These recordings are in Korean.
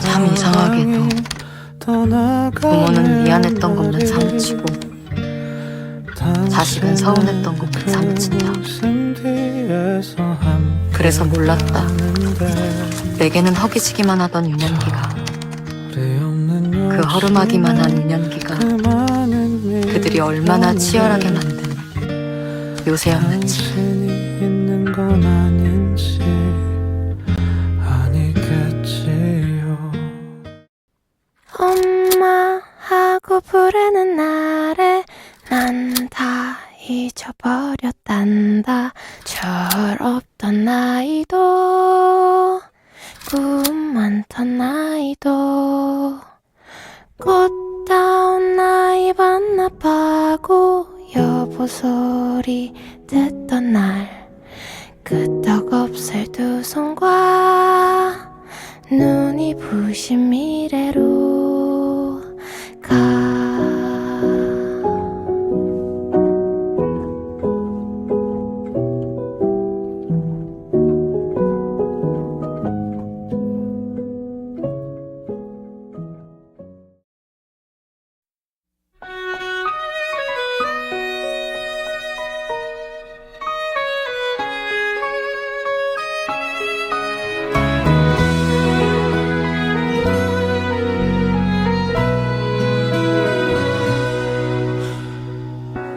참 이상하게도 부모는 미안했던 것만 사무치고 자식은 서운했던 것만 사무친다. 그래서 몰랐다. 내게는 허기지기만 하던 유년기가 그 허름하기만 한 유년기가 그들이 얼마나 치열하게 만든 요새였는지 하고 부르는 날에 난 다 잊어버렸단다. 철없던 나이도 꿈 많던 나이도 꽃다운 나이 반납하고 여보 소리 듣던 날. 끄떡없을 두 손과 눈이 부신 미래로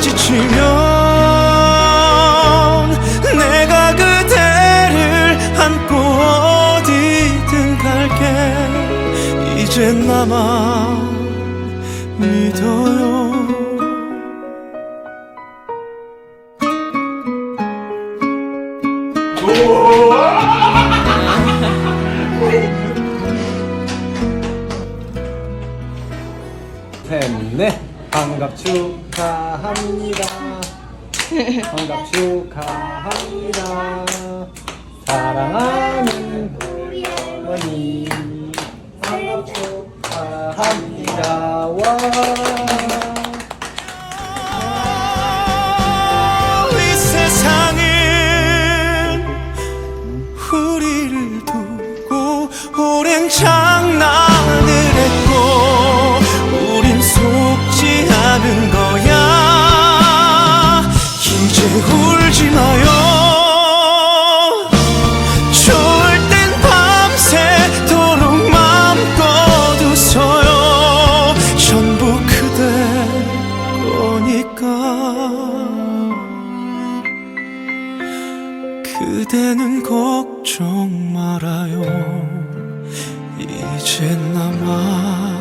지치면 내가 그대를 안고 어디든 갈게. 이젠 나만 믿어요. 셋넷 환갑 축하합니다. 환갑 축하합니다. 사랑하는 어머니 환갑 축하합니다. 와 그대는 걱정 말아요. 이제 나만